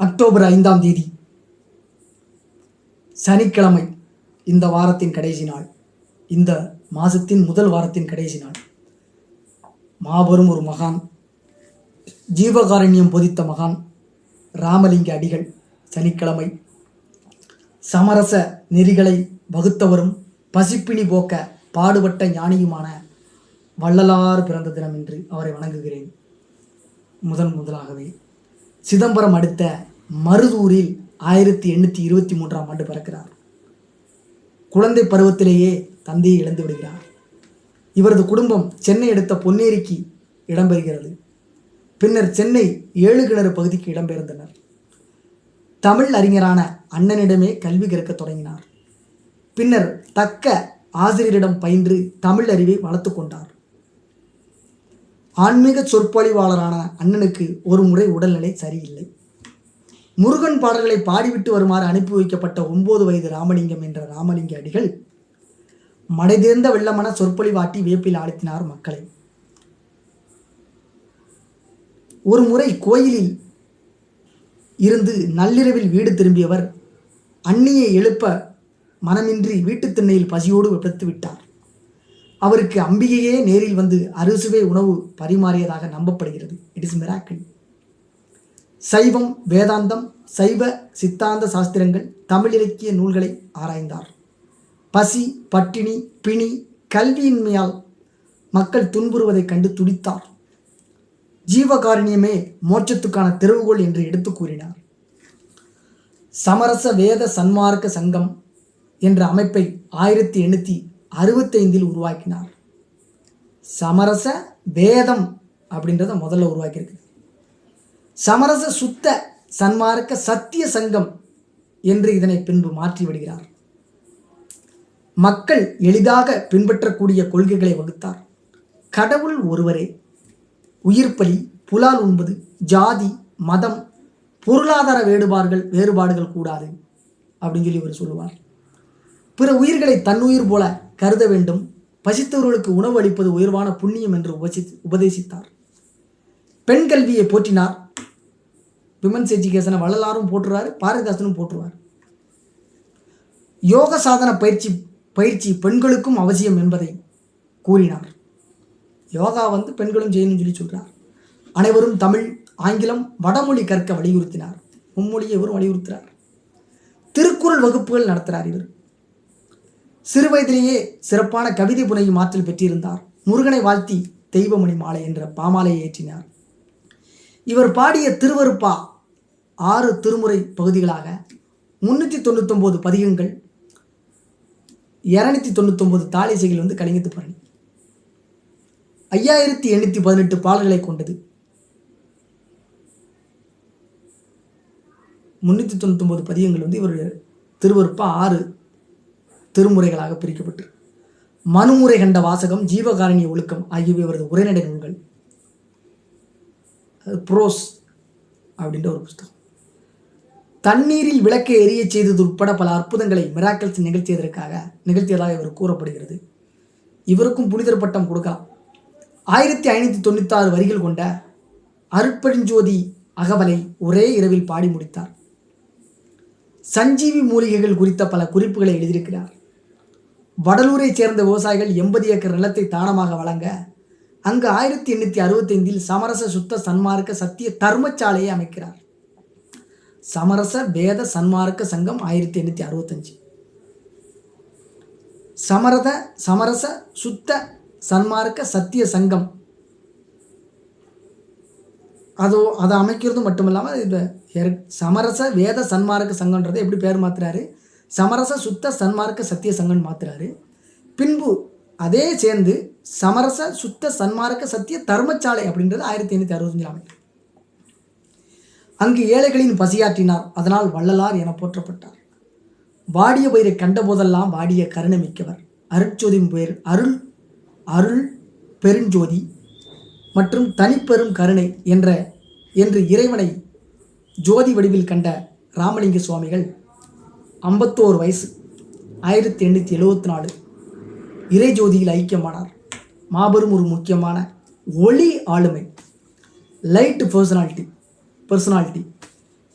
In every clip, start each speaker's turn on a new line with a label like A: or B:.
A: October ஐந்தாம் தேதி சனிக்கிழமை இந்த வாரத்தின் கடைசி நாள் இந்த மாதத்தின் முதல் வாரத்தின் கடைசி நாள். மாபெரும் ஒரு மகான் ஜீவகாரண்யம் பொதித்த மகான் ராமலிங்க அடிகள் சனிக்கிழமை. சமரச நெறிகளை வகுத்தவரும் பசிப்பிணி போக்க பாடுபட்ட ஞானியுமான வள்ளலார் பிறந்த தினம் என்று அவரை வணங்குகிறேன். முதன் முதலாகவே சிதம்பரம் அடுத்த மருதூரில் ஆயிரத்தி எண்ணூற்றி இருபத்தி மூன்றாம் ஆண்டு பிறக்கிறார். குழந்தை பருவத்திலேயே தந்தையை இழந்து விடுகிறார். இவரது குடும்பம் சென்னை அடுத்த பொன்னேரிக்கு இடம்பெறுகிறது. பின்னர் சென்னை ஏழு கிணறு பகுதிக்கு இடம்பெயர்ந்தனர். தமிழ் அறிஞரான அண்ணனிடமே கல்வி கற்கத் தொடங்கினார். பின்னர் தக்க ஆசிரியரிடம் பயின்று தமிழ் அறிவை வளர்த்து கொண்டார். ஆன்மீக சொற்பொழிவாளரான அண்ணனுக்கு ஒரு முறை உடல்நிலை சரியில்லை. முருகன் பாடல்களை பாடிவிட்டு வருமாறு அனுப்பி வைக்கப்பட்ட ஒன்பது வயது ராமலிங்கம் என்ற ராமலிங்க அடிகள் மடைதேர்ந்த வெள்ளமன சொற்பொழிவாட்டி வேப்பில் ஆழ்த்தினார் மக்களை. ஒரு முறை கோயிலில் இருந்து நள்ளிரவில் வீடு திரும்பியவர் அண்ணியை எழுப்ப மனமின்றி வீட்டுத் திண்ணையில் பசியோடு விபத்து விட்டார். அவருக்கு அம்பிகையே நேரில் வந்து அறுசுவை உணவு பரிமாறியதாக நம்பப்படுகிறது. இட் இஸ் மிராக்கிள் சைவம் வேதாந்தம் சைவ சித்தாந்த சாஸ்திரங்கள் தமிழ் இலக்கிய நூல்களை ஆராய்ந்தார். பசி பட்டினி பிணி கல்வியின்மையால் மக்கள் துன்புறுவதைக் கண்டு துடித்தார். ஜீவகாருண்யமே மோட்சத்துக்கான திறவுகோல் என்று எடுத்து கூறினார். சமரச வேத சன்மார்க்க சங்கம் என்ற அமைப்பை ஆயிரத்தி எண்ணூற்றி அறுபத்தைந்தில் உருவாக்கினார். சமரச வேதம் அப்படின்றத முதல்ல உருவாக்கியிருக்கு. சமரச சுத்த சன்மார்க்க சத்திய சங்கம் என்று இதனை பின்பு மாற்றி விடுகிறார். மக்கள் எளிதாக பின்பற்றக்கூடிய கொள்கைகளை வகுத்தார். கடவுள் ஒருவரே உயிர்ப்பலி புலால் உண்பது ஜாதி மதம் பொருளாதார வேறுபாடுகள் வேறுபாடுகள் கூடாது அப்படின்னு சொல்லி இவர் சொல்லுவார். பிற உயிர்களை தன்னுயிர் போல கருத வேண்டும். பசித்தவர்களுக்கு உணவு அளிப்பது உயர்வான புண்ணியம் என்று உபசி உபதேசித்தார். பெண் கல்வியை போற்றினார். விமன்ஸ் எஜுகேஷனை வள்ளலாரும் போற்றுறாரு பாரதிதாசனும் போற்றுவார். யோக சாதன பயிற்சி பயிற்சி பெண்களுக்கும் அவசியம் என்பதை கூறினார். யோகா வந்து பெண்களும் செய்யணும்னு சொல்லி சொல்கிறார் அனைவரும் தமிழ் ஆங்கிலம் வடமொழி கற்க வலியுறுத்தினார். மும்மொழியை இவரும் வலியுறுத்துறார். திருக்குறள் வகுப்புகள் நடத்துகிறார் இவர். சிறு வயதிலேயே சிறப்பான கவிதை புனையும் ஆற்றல் பெற்றிருந்தார். முருகனை வாழ்த்தி தெய்வமணி மாலை என்ற பாமாலையை ஏற்றினார். இவர் பாடிய திருவருப்பா ஆறு திருமுறை பகுதிகளாக முன்னூற்றி தொண்ணூத்தொம்போது பதிகங்கள் இரநூத்தி தொண்ணூத்தொம்போது தாளிசைகள் வந்து கலிங்கத்து பரணி. ஐயாயிரத்தி எண்ணூற்றி பதினெட்டு பாடல்களை கொண்டது. முன்னூற்றி தொண்ணூத்தொம்பது பதியங்கள் வந்து இவர் திருவருப்பா ஆறு திருமுறைகளாக பிரிக்கப்பட்டு. மனுமுறை கண்ட வாசகம் ஜீவகாரணிய ஒழுக்கம் ஆகியவை அவரது உரைநடை நூல்கள் புரோஸ் அப்படின்ற ஒரு புஸ்தகம். தண்ணீரில் விளக்கை எரிய செய்தது உட்பட பல அற்புதங்களை மிராக்கல்ஸ் நிகழ்த்தியதற்காக நிகழ்த்தியதாக இவர் கூறப்படுகிறது. இவருக்கும் புனிதர் பட்டம் கொடுக்கலாம். ஆயிரத்தி ஐநூற்றி தொண்ணூத்தாறு வரிகள் கொண்ட அருட்பெருஞ்சோதி அகவலை ஒரே இரவில் பாடி முடித்தார். சஞ்சீவி மூலிகைகள் குறித்த பல குறிப்புகளை எழுதியிருக்கிறார். வடலூரைச் சேர்ந்த விவசாயிகள் எண்பது ஏக்கர் நிலத்தை தானமாக வழங்க அங்கு ஆயிரத்தி எண்ணூற்றி அறுபத்தைந்தில் சமரச சுத்த சன்மார்க்க சத்திய தர்மசாலையை அமைக்கிறார். சமரச வேத சன்மார்க்க சங்கம் ஆயிரத்தி எண்ணூற்றி அறுபத்தஞ்சு. சமரத சமரச சுத்த சன்மார்க்க சத்திய சங்கம். அதோ அதை அமைக்கிறது மட்டும் இல்லாமல் இந்த எர்- சமரச வேத சன்மார்க்க சங்கம்ன்றதை எப்படி பேர் மாத்துறாரு? சமரச சுத்த சன்மார்க்க சத்திய சங்கம்னு மாத்துறாரு. பின்பு அதே சேர்ந்து சமரச சுத்த சன்மார்க்க சத்திய தர்மசாலை அப்படின்றது ஆயிரத்தி எண்ணூற்றி அறுபத்தஞ்சில் அமைக்கிறார் அங்கு ஏழைகளின் பசியாற்றினார். அதனால் வள்ளலார் என போற்றப்பட்டார். வாடிய பயிரை கண்டபோதெல்லாம் வாடிய கருணை மிக்கவர். பெயர் அருள் அருள் பெருஞ்சோதி மற்றும் தனிப்பெரும் கருணை என்ற என்று இறைவனை ஜோதி வடிவில் கண்ட ராமலிங்க சுவாமிகள் ஐம்பத்தோரு வயசு. ஆயிரத்தி எண்ணூற்றி எழுவத்தி நாலு இறை ஜோதியில் ஐக்கியமானார். மாபெரும் ஒரு முக்கியமான ஒளி ஆளுமை. லைட்டு பர்சனாலிட்டி பர்சனாலிட்டி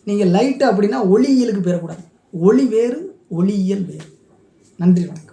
A: நீங்கள் லைட்டு அப்படின்னா ஒளியியலுக்கு பெறக்கூடாது ஒளி வேறு ஒளியியல் வேறு. நன்றி வணக்கம்.